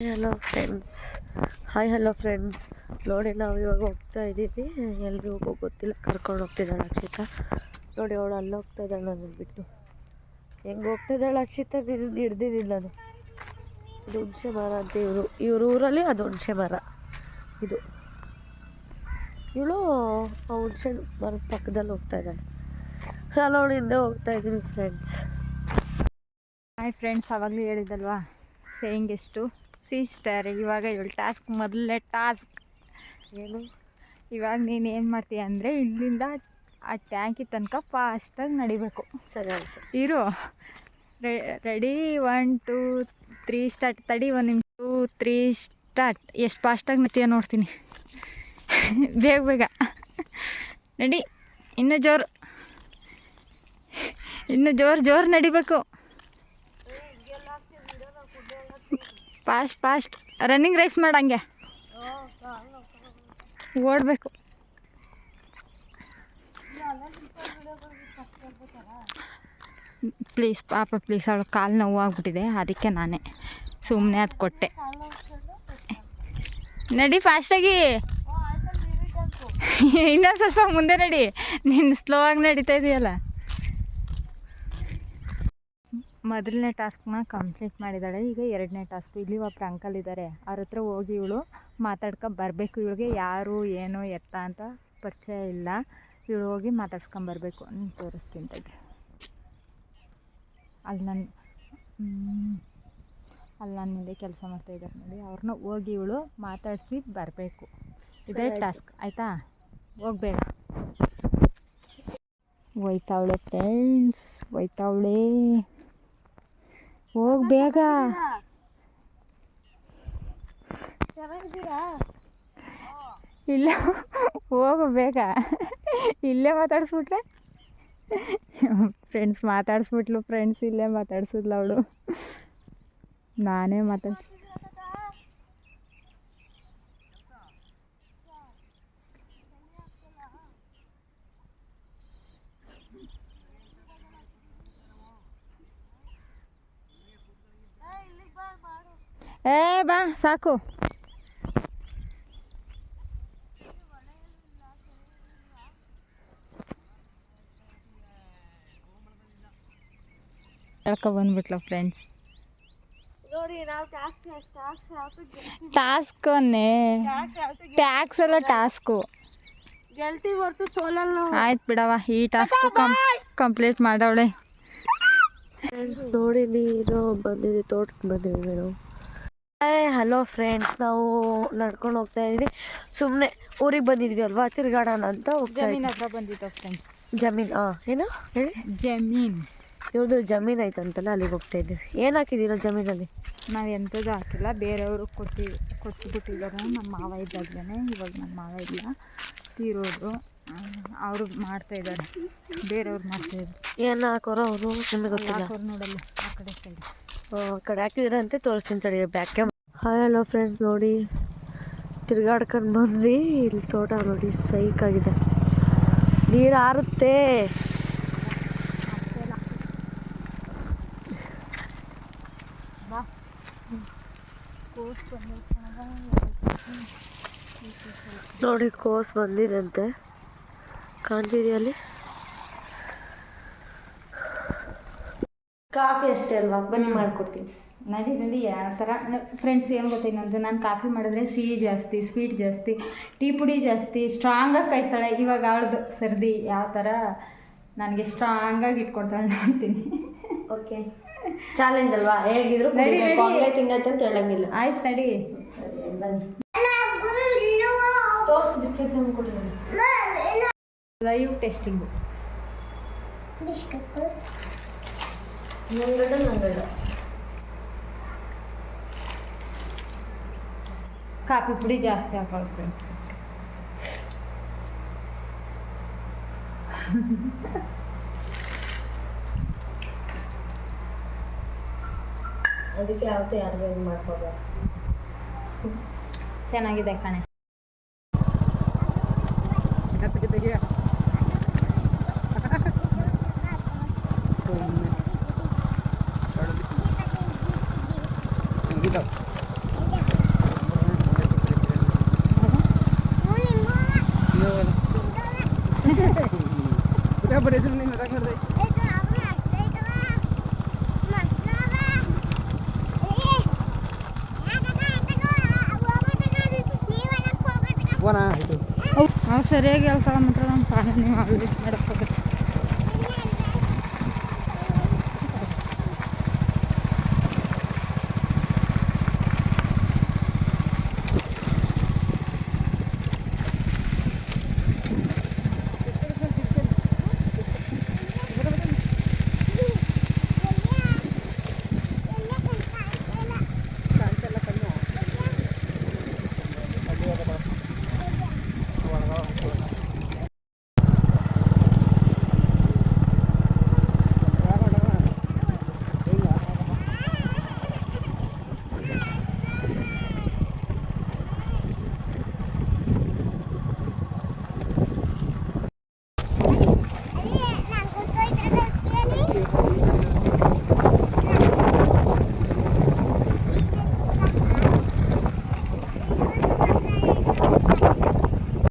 Hello friends hi hello friends ನೋಡಿ, ನಾವು ಇವಾಗ ಹೋಗ್ತಾ ಇದ್ದೀವಿ. ಎಲ್ಲಿಗೆ ಹೋಗೋ ಗೊತ್ತಿಲ್ಲ. ಕರ್ಕೊಂಡು ಹೋಗ್ತಿದ್ದಾಳೆ ಅಕ್ಷಿತಾ. ನೋಡಿ, ಅವಳು ಅಲ್ಲಿ ಹೋಗ್ತಾ ಇದ್ದಾಳೆ ನಾನು ಬಿಟ್ಟು. ಹೆಂಗೆ ಹೋಗ್ತಾ ಇದ್ದಾಳೆ ಅಕ್ಷಿತಾ? ಹಿಡ್ದಿದ್ದೀನಿ ನಾನು. ಇದು ಹುಣಸೆ ಮರ ಅಂತ ಇವರು. ಇವ್ರ ಊರಲ್ಲಿ ಅದು ಹುಣಸೆ ಮರ. ಇದು. ಇವಳು ಆ ಹುಣಸೆ ಮರದ ಪಕ್ಕದಲ್ಲಿ ಹೋಗ್ತಾ ಇದ್ದಾಳೆ. ನಾನು ಅವಳು, ಹಿಂದೆ ಹೋಗ್ತಾ ಇದ್ದೀನಿ ಫ್ರೆಂಡ್ಸ್ ಹಾಯ್ ಫ್ರೆಂಡ್ಸ್ ಆವಾಗಲೇ ಹೇಳಿದಲ್ವಾ ಸೇಯಿಂಗ್ ಎಷ್ಟು? ಸಿಸ್ಟರ್ ಇವಾಗ ಇವಳು ಟಾಸ್ಕ್ ಮೊದಲನೇ ಟಾಸ್ಕ್ ಏನು? ಇವಾಗ ನೀನು ಏನು ಮಾಡ್ತೀಯ ಅಂದರೆ ಇಲ್ಲಿಂದ ಆ ಟ್ಯಾಂಕಿ ತನಕ ಫಾಸ್ಟಾಗಿ ನಡಿಬೇಕು. ಸರಿ ಆಯಿತು. ಇರು. Ready one two three start ತಡಿ ಒನ್ ನಿಮಿಷ. ಟೂ ತ್ರೀ ಸ್ಟಾರ್ಟ್ ಎಷ್ಟು ಫಾಸ್ಟಾಗಿ ನಡ್ತೀಯ ನೋಡ್ತೀನಿ. ಬೇಗ ಬೇಗ. ನಡಿ. ಇನ್ನೂ ಜೋರು. ಇನ್ನೂ ಜೋರು ಜೋರು ನಡಿಬೇಕು. Fast fast. ರನ್ನಿಂಗ್ ರೇಸ್ ಮಾಡಂಗೆ ಓಡಬೇಕು. ಪ್ಲೀಸ್ ಪಾಪ ಪ್ಲೀಸ್ ಅವಳು ಕಾಲು ನೋವು ಆಗ್ಬಿಟ್ಟಿದೆ. ಅದಕ್ಕೆ ನಾನೇ ಸುಮ್ಮನೆ ಅದು ಕೊಟ್ಟೆ. ನಡಿ ಫಾಸ್ಟಾಗಿ ಇನ್ನೊಂದು ಸ್ವಲ್ಪ ಮುಂದೆ ನಡಿ. ನೀನು ಸ್ಲೋ ಆಗಿ ನಡೀತಾ ಇದೆಯಲ್ಲ. ಮೊದಲನೇ ಟಾಸ್ಕ್ನ ಕಂಪ್ಲೀಟ್ ಮಾಡಿದ್ದಾಳೆ ಈಗ ಎರಡನೇ ಟಾಸ್ಕ್. ಇಲ್ಲಿ ಒಬ್ರು ಅಂಕಲ್ ಇದ್ದಾರೆ ಅವ್ರ ಹತ್ರ ಹೋಗಿ ಇವಳು ಮಾತಾಡ್ಕೊ ಬರಬೇಕು. ಇವಳಿಗೆ ಯಾರು ಏನು ಎತ್ತ ಅಂತ ಪರಿಚಯ ಇಲ್ಲ. ಇವಳು ಹೋಗಿ ಮಾತಾಡ್ಸ್ಕೊಂಬರ್ಬೇಕು ಅಂತ ತೋರಿಸ್ತೀನಿ ತಡಿ ಅಲ್ಲಿ ನನ್ನ ಅಲ್ಲಿ ನನ್ನ ಹಿಂದೆ ಕೆಲಸ ಮಾಡ್ತಾಯಿದ್ದಾರೆ ನೋಡಿ. ಅವ್ರನ್ನ ಹೋಗಿ ಇವಳು ಮಾತಾಡಿಸಿ ಬರಬೇಕು. ಇದೇ ಟಾಸ್ಕ್. ಆಯಿತಾ? ಹೋಗ್ಬೇಡ. ಹೋಯ್ತಾವಳೆ ಫ್ರೆಂಡ್ಸ್ ಹೋಯ್ತಾವಳೆ. ಹೋಗ್ ಬೇಗ. ಇಲ್ಲ ಹೋಗು ಬೇಗ. ಇಲ್ಲೇ ಮಾತಾಡಿಸ್ಬಿಟ್ರೆ? ಫ್ರೆಂಡ್ಸ್ ಮಾತಾಡಿಸ್ಬಿಟ್ಲು ಫ್ರೆಂಡ್ಸ್ ಇಲ್ಲೇ ಮಾತಾಡ್ಸಿದ್ಲು ಅವಳು. ನಾನೇ ಮಾತಾಡ್ ಏ ಬಾ ಸಾಕು ಹೇಳ್ಕೊ ಬಂದ್ಬಿಟ್ಲ ಫ್ರೆಂಡ್ಸ್ ನೋಡಿ ನಾವು ಟ್ಯಾಕ್ಸಿ ಟ್ಯಾಕ್ಸಿ ಹಾಕಿ ಟಾಸ್ಕನ್ನೇ ಟ್ಯಾಕ್ಸ್ ಎಲ್ಲ ಟಾಸ್ಕು ಗೆಲ್ತೀವಿ? ಹೊರ್ತು ಸೋಲಲ್ಲ ಆಯ್ತು ಬಿಡವ ಈ ಟಾಸ್ಕ್ ಕಂಪ್ಲೀಟ್ ಮಾಡವಳೆ. ಫ್ರೆಂಡ್ಸ್ ನೋಡಿ ನೀರು ಬಂದಿದೆ ತೋಟಕ್ಕೆ ಬಂದಿದ್ದೀವಿ ನಾವು ಹಲೋ ಫ್ರೆಂಡ್ಸ್ ನಾವು ನಡ್ಕೊಂಡು ಹೋಗ್ತಾ ಇದ್ವಿ. ಸುಮ್ಮನೆ ಊರಿಗೆ ಬಂದಿದ್ವಿ ಅಲ್ವಾ? ತಿರ್ಗಾಡೋಣ ಅಂತ ಹೋಗ್ತಾ ಜಮೀನ್ ಹತ್ರ ಬಂದಿತ್ತು ಫ್ರೆಂಡ್ಸ್ ಜಮೀನ್ ಹಾಂ ಏನು? ಹೇಳಿ. ಜಮೀನ್. ಇವ್ರದ್ದು ಜಮೀನ್ ಐತಂತಲ್ಲ ಅಲ್ಲಿಗೆ ಹೋಗ್ತಾ ಇದ್ವಿ. ಏನು ಹಾಕಿದ್ದೀರಾ ಜಮೀನಲ್ಲಿ? ನಾವು ಎಂಥದ್ದು ಹಾಕಿಲ್ಲ ಬೇರೆಯವರು ಕೊಟ್ಟು ಕೊಟ್ಬಿಟ್ಟಿದ್ದಾರೆ. ನಮ್ಮ ಮಾವ ಇದ್ದಾಗಲೇ ಇವಾಗ ನಮ್ಮ ಮಾವ ಇಲ್ಲ. ತೀರೋರು ಅವರು ಮಾಡ್ತಾ ಇದ್ದಾರೆ. ಬೇರೆಯವ್ರು ಮಾಡ್ತಾ ಇದ್ದಾರೆ. ಏನು ಹಾಕೋರು ಅವರು? ನಿಮಗೆ ಗೊತ್ತಿಲ್ಲ? ನೋಡಲ್ಲ ಆ ಕಡೆ ಸೈಡ್ ಕಡೆ ಹಾಕಿದ್ರೆ ಅಂತ ತೋರಿಸ್ತೀನಿ ತಡಿ ಬ್ಯಾಕೆ ಹಾಯ್ ಹಲೋ ಫ್ರೆಂಡ್ಸ್ ನೋಡಿ ತಿರ್ಗಾಡ್ಕೊಂಡು ಬಂದ್ವಿ. ಇಲ್ಲಿ ತೋಟ ನೋಡಿ ಸೈಕ್ ಆಗಿದೆ. ನೀರು ಆರುತ್ತೆ. ನೋಡಿ ಕೋಸ್ ಬಂದಿದೆ ಅಂತೆ. ಅಲ್ಲಿ? ಕಾಫಿ ಅಷ್ಟೇ ಅಲ್ವಾ? ಬನ್ನಿ ಮಾಡ್ಕೊಡ್ತೀನಿ. ನಡಿ ನಡಿ ಯಾವ ಥರ. ಫ್ರೆಂಡ್ಸ್ ಏನು ಗೊತ್ತಾ ಇನ್ನೊಂದು? ನಾನು ಕಾಫಿ ಮಾಡಿದ್ರೆ ಸಿಹಿ ಜಾಸ್ತಿ ಸ್ವೀಟ್ ಜಾಸ್ತಿ ಟೀ ಪುಡಿ ಜಾಸ್ತಿ ಸ್ಟ್ರಾಂಗಾಗಿ ಕಾಯಿಸ್ತಾಳೆ. ಇವಾಗ ಅವಳದು ಸರ್ದಿ ಯಾವ ಥರ? ನನಗೆ ಸ್ಟ್ರಾಂಗಾಗಿ ಇಟ್ಕೊಡ್ತಾಳೆ ನೋಡ್ತೀನಿ ಓಕೆ ಚಾಲೆಂಜ್ ಅಲ್ವಾ? ಹೇಗಿದ್ರು ತಿನ್ನತ್ತೆ ಅಂತ ಹೇಳಂಗಿಲ್ಲ. ಆಯ್ತು ನಡಿ. ಸರಿ ಬನ್ನಿ. ತೋರಿಸು ಬಿಸ್ಕೆಟ್ ತಂದ್ಕೊಡಿ ಲೈವ್ ಟೆಸ್ಟಿಂಗು ನಂಗಡ ನಂಗಡ ಕಾಫಿ ಪುಡಿ ಜಾಸ್ತಿ ಹಾಕೋಳು ಫ್ರೆಂಡ್ಸ್ ಅದಕ್ಕೆ ಯಾವತ್ತೂ ಯಾರು ಹೆಂಗೆ ಮಾಡ್ಕೋಬಾರ್ದು ಚೆನ್ನಾಗಿದೆ ಕಣೆ. kita. Udah. Mana itu? Oh, mau serius ya, kalau menurut saya nih malu, merah.